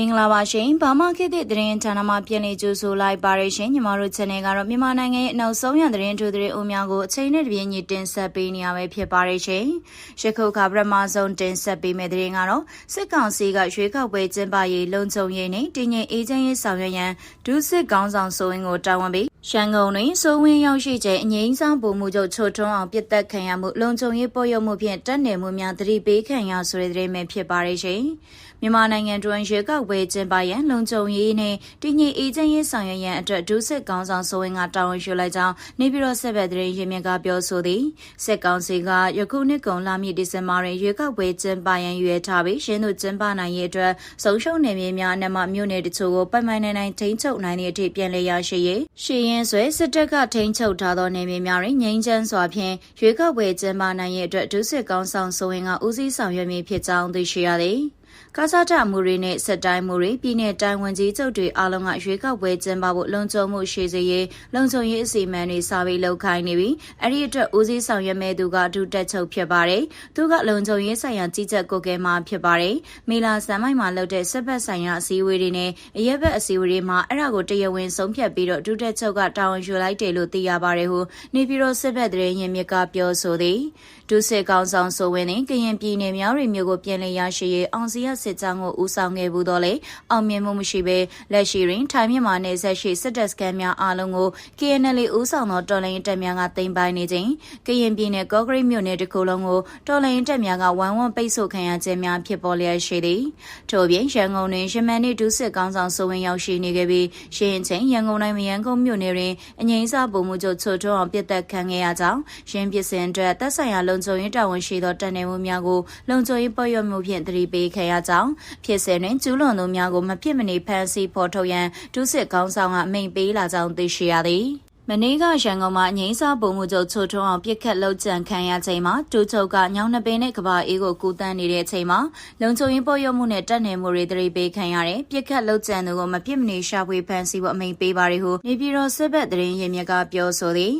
မင်္ဂလာပါရှင်ဘာမခေတ်သစ်သတင်းဌာနမှပြန်လည်ကြိုဆိုလိုက်ပါရရှင်ညီမတို့ channel ကတော့မြန်မာနိုင်ငံရဲ့နောက်ဆုံးရသတင်းထူးသတင်းအများကိုအချိန်နဲ့တပြေးညီတင်ဆက်ပေးနေရပဲဖြစ်ပါရရှင်ရခုခါပရမဆုံးတင်ဆက်ပေးမယ့်သတင်းကတော့စစ်ကောင်စီကရွေးကောက်ပွဲကျင်းပရေးလုံခြုံရေးနဲ့တည်ငြိမ်အေးချမ်းရေးဆောင်ရွက်ရန်ဒုစစ်ကောင်းဆောင်ဆိုရင်ကိုတာဝန်ပေးရှန်ကုန်တွင်စိုးဝင်းရောက်ရှိတဲ့အငိမ့်ဆောင်ပုံမှုချုပ်ချိုထွန်းအောင်ပြစ်တက်ခံရမှုလုံခြုံရေးပေါ်ရောက်မှုဖြင့်တက်နေမှုများသတိပေးခံရဆိုတဲ့သတင်းပဲဖြစ်ပါရရှင် မြန်မာနိုင်ငံတွင်ရွေးကောက်ပွဲကျင်းပရန်လုံခြုံရေးနှင့်တည်ငြိမ်အေးချမ်းရေးဆောင်ရွက်ရန်အတွက်ဒုစစ်ကောင်းဆောင်ဆိုဝင်ကတာဝန်ယူလိုက်ကြောင်းနေပြည်တော်ဆက်ဘက်သတင်းရင်းမြစ်ကပြောဆိုသည်စစ်ကောင်စီကယခုနှစ်ကုန်လမြစ်ဒီဇင်ဘာတွင်ရွေးကောက်ပွဲကျင်းပရန်ရွေးထားပြီးရှင်းသူကျင်းပနိုင်ရေးအတွက်ဆုံးရှုံးနေမြေများအနက်မှမြို့နယ်တချို့ကိုပိုင်ပိုင်နိုင်နိုင်ထိန်းချုပ်နိုင်သည့်အထိပြန်လည်ရရှိရေးရှေ့ရင်ဆွဲစစ်တပ်ကထိန်းချုပ်ထားသောနေမြေများတွင်ငြိမ်းချမ်းစွာဖြင့်ရွေးကောက်ပွဲကျင်းပနိုင်ရေးအတွက်ဒုစစ်ကောင်းဆောင်ဆိုဝင်ကဦးစီးဆောင်ရွက်မည်ဖြစ်ကြောင်းသိရှိရသည်ကာစားတမှုတွေနဲ့စစ်တိုင်းမှုတွေပြည်내တိုင်းဝန်ကြီးချုပ်တွေအားလုံးကရွေးကောက်ပွဲကျင်းပဖို့လုံခြုံမှုရှိစေရေးလုံခြုံရေးအစီအမံတွေစာပေလောက်ခိုင်းနေပြီးအဲ့ဒီအတွက်ဦးစီးဆောင်ရွက်မဲ့သူကဒုတက်ချုပ်ဖြစ်ပါတယ်။သူကလုံခြုံရေးဆိုင်ရာကြီးကြပ်ကိုကဲမှာဖြစ်ပါတယ်။မီလာဆန်မိုက်မှာလုပ်တဲ့စစ်ဘက်ဆိုင်ရာအစည်းအဝေးတွေနဲ့အရက်ဘက်အစည်းအဝေးတွေမှာအဲ့ဒါကိုတရားဝင်ဆုံးဖြတ်ပြီးတော့ဒုတက်ချုပ်ကတာဝန်ယူလိုက်တယ်လို့သိရပါတယ်ဟုနေပြည်တော်စစ်ဘက်သတင်းရင်းမြစ်ကပြောဆိုသည်။ဒုစစ်ကောင်ဆောင်ဆိုဝင်တဲ့ကရင်ပြည်နယ်မြောက်ရီမြို့ကိုပြန်လည်ရရှိရေးအောင်စီရစစ်ကြောင်းကိုဦးဆောင်ခဲ့ဘူးတော့လေအောင်မြင်မှုမရှိဘဲလက်ရှိတွင်ထိုင်းမြန်မာနယ်စပ်ရှိစစ်တပ်စခန်းများအားလုံးကို KNL ဦးဆောင်သောတော်လှန်ရေးတပ်များကသိမ်းပိုက်နေခြင်းကရင်ပြည်နယ်ကော့ဂရိတ်မြို့နယ်တစ်ခုလုံးကိုတော်လှန်ရေးတပ်များကဝိုင်းဝန်းပိတ်ဆို့ခံရခြင်းများဖြစ်ပေါ်လျက်ရှိသည်ထို့ပြင်ရန်ကုန်တွင်ရမန်နေ့ဒုစစ်ကောင်းဆောင်ဆိုဝင်ရောက်ရှိနေခဲ့ပြီးရှင်းချင်းရန်ကုန်တိုင်းမရန်ကုန်မြို့နယ်တွင်အငိမ့်စားပုံမှုချုပ်ချိုထွန်းအောင်ပြစ်တက်ခံခဲ့ရကြောင်းရင်းပစ္စင်အတွက်သက်ဆိုင်ရာလုံခြုံရေးတာဝန်ရှိသောတပ်နေမှုများကိုလုံခြုံရေးပေါ်ရမှုဖြင့်တတိပေးခဲ့ရကြောင်းဖြစ်စဉ်တွင်ကျူးလွန်သူများကိုမဖြစ်မနေဖမ်းဆီးဖော်ထုတ်ရန်ဒုစစ်ကောင်းဆောင်ကအမိန့်ပေးလာကြောင်းသိရှိရသည်မနေ့ကရန်ကုန်မှာငိမ့်စာပုံမှုချုပ်ချိုထွန်းအောင်ပြစ်ခတ်လှုပ်ကြံခံရချိန်မှာတူချုပ်ကညောင်နှပင်နဲ့ကဘာအေးကိုကူတန်းနေတဲ့အချိန်မှာလုံခြုံရေးပေါ်ရမှုနဲ့တက်နေမှုတွေတရိပ်ပေးခံရတယ်ပြစ်ခတ်လှုပ်ကြံသူကိုမပြစ်မနေရှာဖွေဖမ်းဆီးဖို့အမိန့်ပေးပါရဟုနေပြည်တော်စစ်ဘက်သတင်းရင်းမြစ်ကပြောဆိုသည်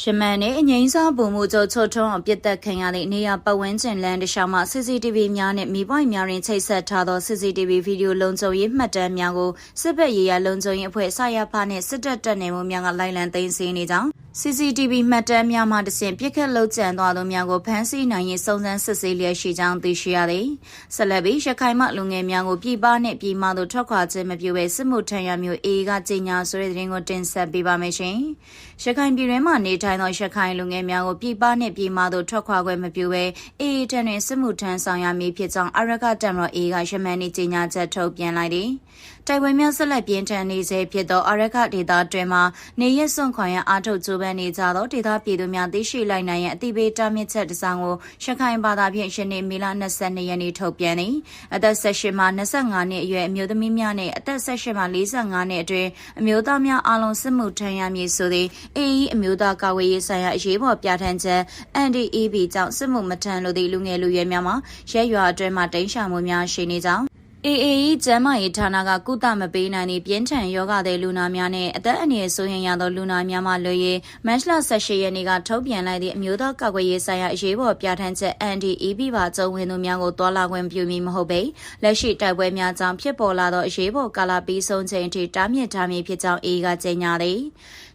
ရှမန်နဲ့အငိမ့်စားပုံမှုချုပ်ချွတ်ထုံးအောင်ပြစ်တက်ခံရတဲ့နေရာပတ်ဝန်းကျင်လမ်းတစ်လျှောက်မှာ CCTV များနဲ့မိပွိုင်းများရင်ချိတ်ဆက်ထားသော CCTV ဗီဒီယိုလုံခြုံရေးမှတ်တမ်းများကိုစစ်ဘက်ရေးရလုံခြုံရေးအဖွဲ့ဆရာဖာနဲ့စစ်တပ်တပ်နေမှုများကလိုက်လံသိမ်းဆည်းနေကြောင်း CCTV မှတ်တမ်းများမှတဆင့်ပြစ်ခတ်လှုပ်ကြံသွားသောများကိုဖမ်းဆီးနိုင်ရေးစုံစမ်းစစ်ဆေးလျက်ရှိကြောင်းသိရှိရသည်။ဆက်လက်ပြီးရခိုင်မှလူငယ်များကိုပြည်ပနှင့်ပြည်မသို့ထွက်ခွာခြင်းမပြုဘဲစစ်မှုထမ်းရမျိုးအေကကြေညာဆိုတဲ့သတင်းကိုတင်ဆက်ပေးပါမယ်ရှင်။ရခိုင်ပြည်တွင်းမှနေထိုင်သောရခိုင်လူငယ်များကိုပြည်ပနှင့်ပြည်မသို့ထွက်ခွာခွင့်မပြုဘဲအေအေတန်တွင်စစ်မှုထမ်းဆောင်ရမည်ဖြစ်ကြောင်းအရကတမတော်အေကရမန်နီကြေညာချက်ထုတ်ပြန်လိုက်သည်။ တိုက်ပွဲများဆက်လက်ပြင်းထန်နေစေဖြစ်သောအရကဒေသတွင်မှနေရက်စွန့်ခွာရန်အားထုတ်ကြိုးပမ်းနေကြသောဒေသပြည်သူများသိရှိလိုက်နိုင်ရန်အတိပေးတားမြစ်ချက်တစ်စောင်ကိုရခိုင်ဘာသာဖြင့်ယနေ့မေလ22ရက်နေ့ထုတ်ပြန်သည်အသက်18မှ25နှစ်အရွယ်အမျိုးသမီးများနှင့်အသက်18မှ45နှစ်အတွင်းအမျိုးသားများအားလုံးစစ်မှုထမ်းရမည်ဆိုသည့် AE အမျိုးသားကာကွယ်ရေးဆိုင်ရာအရေးပေါ်ပြဋ္ဌာန်းချက် NDEB ကြောင့်စစ်မှုမထမ်းလို့သည့်လူငယ်လူရွယ်များမှာရဲရွာအတွင်းမှတိမ်းရှောင်မှုများရှိနေကြောင်း AAE ကျန်းမာရေးဌာနကကုသမပေးနိုင်သည့်ပြင်းထန်ယောဂတဲ့လူနာများနဲ့အသက်အန္တရာယ်ဆိုရင်ရသောလူနာများမှလွှဲ၍မတ်လ18ရက်နေ့ကထုတ်ပြန်လိုက်သည့်အမျိုးသားကာကွယ်ရေးဆိုင်ရာအရေးပေါ်ပြဋ္ဌာန်းချက် NDEB ပါကျုံဝင်သူများကိုတွာလာခွင့်ပြုမည်မဟုတ်ပေလက်ရှိတိုက်ပွဲများကြောင့်ဖြစ်ပေါ်လာသောအရေးပေါ်ကာလပြီးဆုံးချိန်အထိတားမြစ်ထားမည်ဖြစ်ကြောင်း A ကကြေညာသည်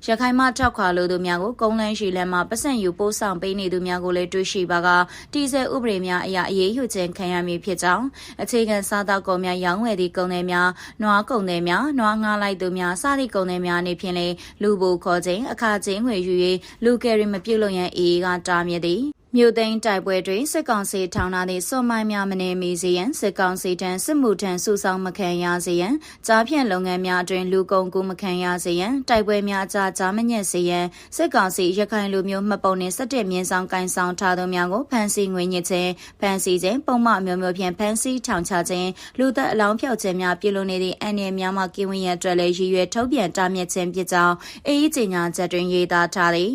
ရခိုင်မှထောက်ခွာလိုသူများကိုကုန်းလန်းရှိလမ်းမှာပတ်စံယူပို့ဆောင်ပေးနေသူများကိုလည်းတွေ့ရှိပါကတီဆယ်ဥပဒေများအရာအရေးယူခြင်းခံရမည်ဖြစ်ကြောင်းအခြေခံစားသောက်ကုန်များရောင်းဝယ်သည့်ကုန်သည်များနွားကုန်သည်များနွားငါးလိုက်သူများစသည့်ကုန်သည်များအနေဖြင့်လည်းလူဘိုခေါ်ခြင်းအခါချင်းငွေယူ၍လူကယ်ရီမပြုတ်လို့ရန်အေးကတားမြစ်သည် မြို့သိမ်းတိုက်ပွဲတွင်စစ်ကောင်စီထောင်ထားသည့်စော်မိုင်းများမနေမီစေရန်စစ်ကောင်စီတန်းစစ်မှုထမ်းစုဆောင်မခံရစေရန်ကြားဖြန့်လုပ်ငန်းများအတွင်လူကုန်ကူးမခံရစေရန်တိုက်ပွဲများကြားကြားမညက်စေရန်စစ်ကောင်စီရခိုင်လူမျိုးမှတ်ပုံနှင့်စက်တဲ့မြင်းဆောင်ကင်ဆောင်ထားသောများကိုဖမ်းဆီးငွေညစ်ခြင်းဖမ်းဆီးခြင်းပုံမှန်မျိုးမျိုးဖြင့်ဖမ်းဆီးထောင်ချခြင်းလူသက်အလောင်းဖျောက်ခြင်းများပြုလုပ်နေသည့်အန်ရများမှကင်းဝင်းရန်အတွက်လည်းရည်ရွယ်ထုတ်ပြန်တားမြစ်ခြင်းဖြစ်ကြောင်းအေးကြီးညာချက်တွင်ရေးသားထားသည်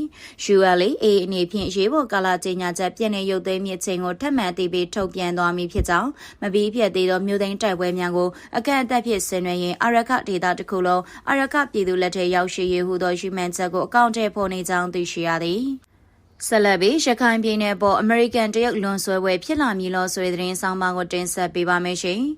ULA အေးအနေဖြင့်ရေးပေါ်ကာလကြီးညာချက်ပြည်내ရုပ်သိမ်းမြစ်ချိန်ကိုထပ်မံတည်ပြီးထုတ်ပြန်သွားမည်ဖြစ်ကြောင်းမပြီးဖြစ်သေးသောမြို့သိမ်းတိုက်ပွဲများကိုအကန့်အသတ်ဖြင့်ဆင်နွှဲရင်အရခဒေတာတစ်ခုလုံးအရခပြည်သူလက်ထက်ရောက်ရှိရေးဟုသောယူမန်ချက်ကိုအကောင့်ထဲပေါ်နေကြောင်းသိရှိရသည်ဆက်လက်ပြီးရခိုင်ပြည်နယ်ပေါ်အမေရိကန်တရုတ်လွန်ဆွဲပွဲဖြစ်လာမည်လို့ဆိုတဲ့သတင်းဆောင်ပါကိုတင်ဆက်ပေးပါမယ်ရှင်။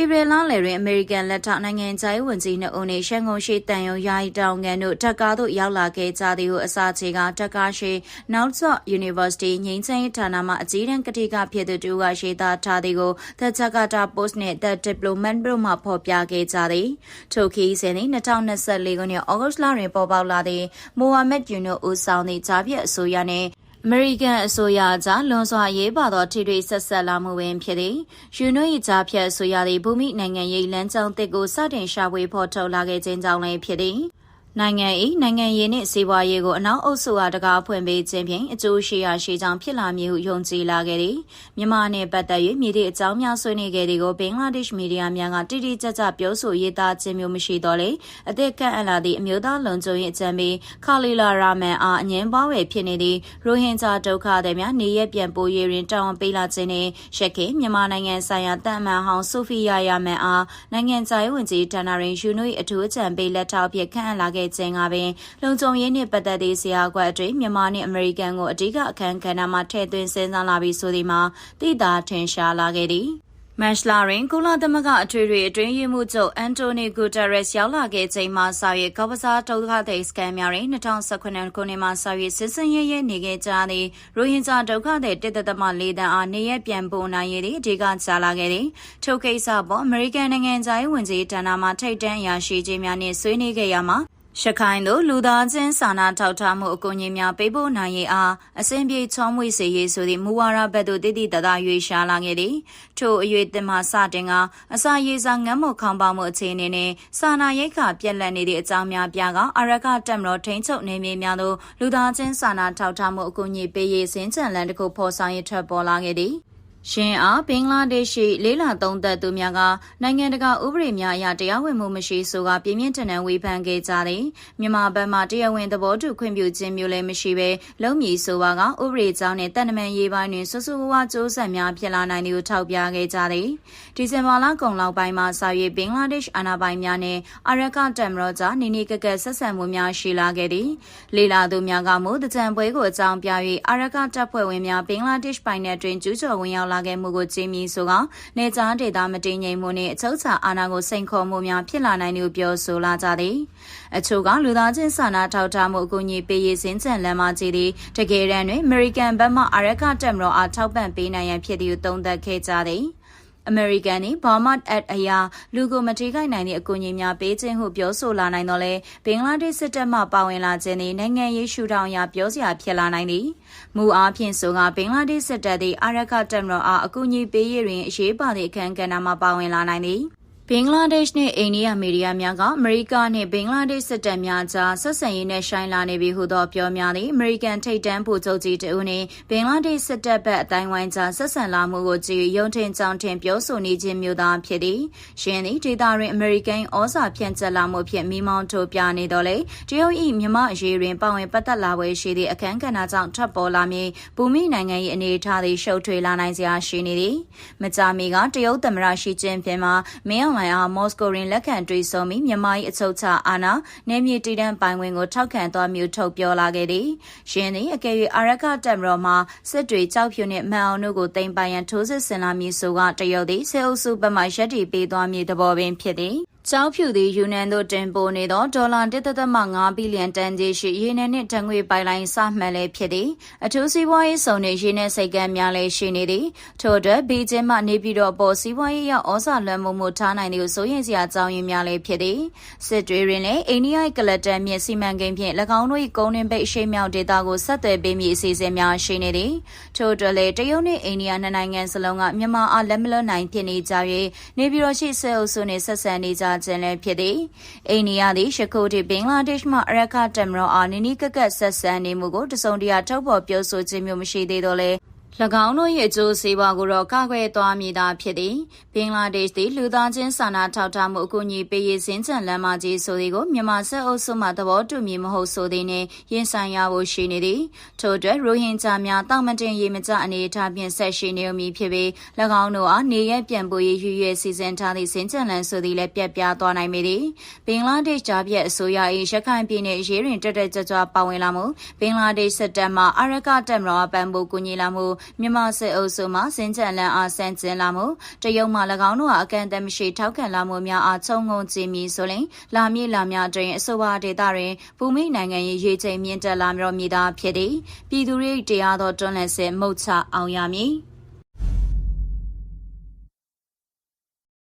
ဧပြီလလယ်တွင်အမေရိကန်လက်ထောက်နိုင်ငံခြားရေးဝန်ကြီးနှုတ်ဦးနှင့်ရှန်ကုန်ရှိတန်ယုံယာယီတောင်ငံတို့တက်ကားသို့ရောက်လာခဲ့ကြသည်ဟုအစာချေကတက်ကားရှိ Northside University ငိမ့်ချမ်းရေးဌာနမှအကြီးတန်းကတိကဖြစ်သူတူကရှိသားထားသည်ကို The Jakarta Post နှင့် The Diplomat တို့မှဖော်ပြခဲ့ကြသည်ထိုခီးစဉ်သည်2024ခုနှစ်ဩဂုတ်လတွင်ပေါ်ပေါက်လာသည့်မိုဟာမက်ယူနိုဦးဆောင်သည့်ဂျာပြည့်အစိုးရနှင့် အမေရိကန်အစိုးရကြားလွန်စွာရေးပါသောထိတွေ့ဆက်ဆက်လာမှုပင်ဖြစ်သည်။ယူနို၏ကြားဖြတ်အစိုးရသည်ဘူမိနိုင်ငံရေးလမ်းကြောင်းတစ်ကိုစတင်ရှာဖွေဖော်ထုတ်လာခဲ့ခြင်းကြောင့်လည်းဖြစ်သည်။ နိုင်ငံ၏နိုင်ငံရေးနှင့်စီးပွားရေးကိုအနောက်အုပ်စုအားတကားဖွင့်ပေးခြင်းဖြင့်အကျိုးရှိရာရှိကြောင်းဖြစ်လာမည်ဟုယုံကြည်လာခဲ့သည်မြန်မာနှင့်ပတ်သက်၍မြေသည့်အကြောင်းများဆွေးနွေးခဲ့သည်ကိုဘင်္ဂလားဒေ့ရှ်မီဒီယာများကတိတိကျကျပြောဆိုရေးသားခြင်းမျိုးမရှိတော့လေအသက်ကန့်အပ်လာသည့်အမျိုးသားလုံခြုံရေးအကြံပေးခါလီလာရာမန်အားအငင်းပွားဝယ်ဖြစ်နေသည့်ရိုဟင်ဂျာဒုက္ခသည်များနေရပြန်ပို့ရေးတွင်တာဝန်ပေးလာခြင်းနှင့်ရှက်ခေမြန်မာနိုင်ငံဆိုင်ရာတန်မှန်ဟောင်းဆိုဖီယာယာမန်အားနိုင်ငံခြားရေးဝန်ကြီးဌာနတွင်ယူနို၏အထူးအကြံပေးလက်ထောက်ဖြစ်ခန့်အပ်လာခဲ့ခြင်းကပင်လုံခြုံရေးနှင့်ပတ်သက်သည့်ဆရာကွက်အတွင်းမြန်မာနှင့်အမေရိကန်ကိုအဓိကအခမ်းကဏ္ဍမှာထည့်သွင်းစဉ်းစားလာပြီးဆိုသည်မှာသိသာထင်ရှားလာခဲ့သည်မန်ရှလာရင်ကုလသမဂ္ဂအထွေထွေအတွင်းရေးမှူးချုပ်အန်တိုနီဂူတာရက်စ်ရောက်လာခဲ့ချိန်မှာစာရေးကောပစားဒုက္ခသည်စကန်များတွင်2019ခုနှစ်မှာစာရေးစစ်စင်ရဲရဲနေခဲ့ကြသည့်ရိုဟင်ဂျာဒုက္ခသည်တစ်သက်သမ၄တန်းအားနေရပြန်ပုံနိုင်ရသည့်အဓိကကြားလာခဲ့သည်ထိုကိစ္စပေါ်အမေရိကန်နိုင်ငံသားရေးဝန်ကြီးဌာနမှထိပ်တန်းအရာရှိကြီးများနှင့်ဆွေးနွေးခဲ့ရမှာ ရခိုင်တို့လူသားချင်းစာနာထောက်ထားမှုအကူအညီများပေးပို့နိုင်ရေးအားအစဉ်ပြေချောမွေ့စေရေးဆိုသည့်မူဝါဒဘက်သို့တည်တည်တသာရွေးရှားလာခဲ့သည်ထို့အ၍တင်မှစတင်ကအစာရေးစာငတ်မှုခေါင်းပေါမှုအခြေအနေနှင့်စာနာရိတ်ခပြက်လက်နေသည့်အကြောင်းများပြကအရကတက်မတော်ထိန်ချုပ်နေမြေများသို့လူသားချင်းစာနာထောက်ထားမှုအကူအညီပေးရေးစင်ချန်လန်တစ်ခုဖော်ဆောင်ရေးထွက်ပေါ်လာခဲ့သည် ရှင်အားဘင်္ဂလားဒေ့ရှ်လေးလာသုံးသက်သူများကနိုင်ငံတကာဥပဒေများအရတရားဝင်မှုမရှိဆိုကပြင်းပြင်းထန်ထန်ဝေဖန်ခဲ့ကြသည်မြန်မာဘက်မှတရားဝင်သဘောတူခွင့်ပြုခြင်းမျိုးလည်းမရှိဘဲလုံမီဆိုပါကဥပဒေကြောင်းနဲ့တန်တမန်ရေးပိုင်းတွင်ဆဆဝဝစူးစံများဖြစ်လာနိုင်သည်ကိုထောက်ပြခဲ့ကြသည်ဒီဇင်ဘာလကုန်လောက်ပိုင်းမှာစာရွေဘင်္ဂလားဒေ့ရှ်အာဏာပိုင်များနဲ့အာရကတမ်ရောကြားနေနေကကဆက်ဆံမှုများရှိလာခဲ့သည်လေးလာသူများကမို့တကြံပွဲကိုအကြောင်းပြ၍အာရကတပ်ဖွဲ့ဝင်များဘင်္ဂလားဒေ့ရှ်ပိုင်နယ်တွင်ကျူးကျော်ဝင်ရောက်လာခဲ့မှုကိုကြင်းမြီဆိုကနေကြားဒေတာမတည်ငြိမ်မှုနှင့်အချုပ်ချာအာဏာကိုစိန်ခေါ်မှုများဖြစ်လာနိုင်လို့ပြောဆိုလာကြသည်အချို့ကလူသားချင်းစာနာထောက်ထားမှုအကူအညီပေးရေးစင်ကြံလမ်းမကြီးသည်တကယ်တမ်းတွင် American ဘက်မှအာရကတက်မတော်အားထောက်ပံ့ပေးနိုင်ရန်ဖြစ်သည်ဟုသုံးသပ်ခဲ့ကြသည် အမေရိကန်နှင့်ဘာမတ်အက်အရာလူကိုမထိခိုက်နိုင်သည့်အကူအညီများပေးခြင်းဟုပြောဆိုလာနိုင်တော့လဲဘင်္ဂလားဒေ့ရှ်စစ်တပ်မှပါဝင်လာခြင်းသည်နိုင်ငံရေးရှုထောင့်အရပြောစရာဖြစ်လာနိုင်သည်မူအားဖြင့်ဆိုကဘင်္ဂလားဒေ့ရှ်စစ်တပ်သည်အာရခတပ်မတော်အားအကူအညီပေးရတွင်အရေးပါသည့်အခမ်းကဏ္ဍမှာပါဝင်လာနိုင်သည် ဘင်္ဂလားဒေ့ရှ်နှင့်အိန္ဒိယမီဒီယာများကအမေရိကနှင့်ဘင်္ဂလားဒေ့ရှ်စစ်တပ်များကြားဆက်ဆံရေးနဲ့ရှိုင်းလာနေပြီဟုသောပြောများသည်အမေရိကန်ထိပ်တန်းဗိုလ်ချုပ်ကြီးတဦးနှင့်ဘင်္ဂလားဒေ့ရှ်စစ်တပ်ဘက်အတိုင်းဝိုင်းကြားဆက်ဆံလာမှုကိုကြည့်ရုံထင်ကြောင်ထင်ပြောဆိုနေခြင်းမျိုးသားဖြစ်သည်ရှင်သည်ဒေတာတွင်အမေရိကန်ဩဇာဖြန့်ကျက်လာမှုဖြင့်မိမောင်းထိုးပြနေတော့လေတရုတ်၏မြမအရေးတွင်ပါဝင်ပတ်သက်လာပွဲရှိသည့်အခမ်းကဏ္ဍကြောင့်ထပ်ပေါ်လာမည်ဘူမိနိုင်ငံ၏အနေအထားသည်ရှုပ်ထွေးလာနိုင်စရာရှိနေသည်မကြာမီကတရုတ်သမ္မတရှိကျင်းပင်မှာမင်းအောင်လှိုင်အားမော်စကိုတွင်လက်ခံတွေ့ဆုံပြီးမြန်မာ၏အချုပ်ချအာဏာနယ်မြေတည်တံ့ပိုင်ဝင်ကိုထောက်ခံသွားမျိုးထုတ်ပြောလာခဲ့သည်။ရှင်သည်အကယ်၍အာရကတက်မတော်မှာစစ်တွေကြောက်ဖြူနှင့်မန်အောင်တို့ကိုတင်ပိုင်ရန်ထိုးစစ်ဆင်လာမည်ဆိုကတရုတ်သည်ဆေအုပ်စုဘက်မှရက်တီပေးသွားမည်သဘောပင်ဖြစ်သည်။ ကျောက်ဖြူသည်ယူနန်သို့တင်ပို့နေသောဒေါ်လာ1.5ဘီလီယံတန်ကြီးရှိရေနံနှင့်ဓာတ်ငွေပိုက်လိုင်းစမှန်လည်းဖြစ်သည်အထူးစီးပွားရေးစုံနှင့်ရေနံစိတ်ကမ်းများလည်းရှိနေသည်ထို့အတွက်ဘီကျင်းမှနေပြီးတော့ပေါ်စီးပွားရေးရောက်ဩဇာလွှမ်းမိုးမှုထားနိုင်သည့်ဆိုရင်စရာကြောင်းရင်းများလည်းဖြစ်သည်စစ်တွေတွင်လည်းအိန္ဒိယကလတန်မြစ်စီမံကိန်းဖြင့်၎င်းတို့၏ကုန်းတွင်ပိတ်အရှိမြောက်ဒေသကိုဆက်သွယ်ပေးမည့်အစီအစဉ်များရှိနေသည်ထို့အတွက်လည်းတရုတ်နှင့်အိန္ဒိယနှစ်နိုင်ငံစလုံးကမြန်မာအားလက်မလွတ်နိုင်ဖြစ်နေကြ၍နေပြည်တော်ရှိစစ်အုပ်စုနှင့်ဆက်ဆံနေကြခြင်းလည်းဖြစ်သည်အိန္ဒိယသည်ရှခုတီဘင်္ဂလားဒေ့ရှ်မှအရကတမရောအားနီနီကကက်ဆက်ဆံနေမှုကိုတစုံတရာထုတ်ဖော်ပြောဆိုခြင်းမျိုးမရှိသေးတော့လဲ၎ င်းတို့ရဲ့အကျိုးစီးပွားကိုတော့ကာကွယ်သွားမည်သာဖြစ်သည်ဘင်္ဂလားဒေ့ရှ်သည်လူသားချင်းစာနာထောက်ထားမှုအကူအညီပေးရေးစင်ကြံလမ်းမကြီးဆိုသည်ကိုမြန်မာစစ်အုပ်စုမှသဘောတူမည်မဟုတ်ဆိုသည်နှင့်ရင်ဆိုင်ရဖို့ရှိနေသည်ထို့အတွက်ရိုဟင်ဂျာများတောင်မတင်ရေမကြအနေအထားဖြင့်ဆက်ရှိနေမည်ဖြစ်ပြီး၎င်းတို့အားနေရပြန်ပို့ရေးရွရွစီစဉ်ထားသည့်စင်ကြံလမ်းဆိုသည်လည်းပြတ်ပြားသွားနိုင်မည်သည်ဘင်္ဂလားဒေ့ရှ်ဂျာပြက်အစိုးရ၏ရခိုင်ပြည်နယ်ရေးတွင်တက်တက်ကြွကြွပါဝင်လာမှုဘင်္ဂလားဒေ့ရှ်စစ်တပ်မှအာရကတပ်မတော်ပံ့ပိုးကူညီလာမှုမြန်မာစစ်အုပ်စုမှစင်ကြံလန်အားဆန့်ကျင်လာမှုတရုတ်မှ၎င်းတို့အားအကန့်အသတ်မရှိထောက်ခံလာမှုများအားချုံငုံကြည်မီဆိုရင်လာမည်လာများတွင်အဆိုပါဒေသတွင်ဘူမိနိုင်ငံရေးရေချိန်မြင့်တက်လာမည်တော်မည်သာဖြစ်သည်ပြည်သူရိတရားသောတွန်းလှန်စစ်မှုတ်ချအောင်ရမည်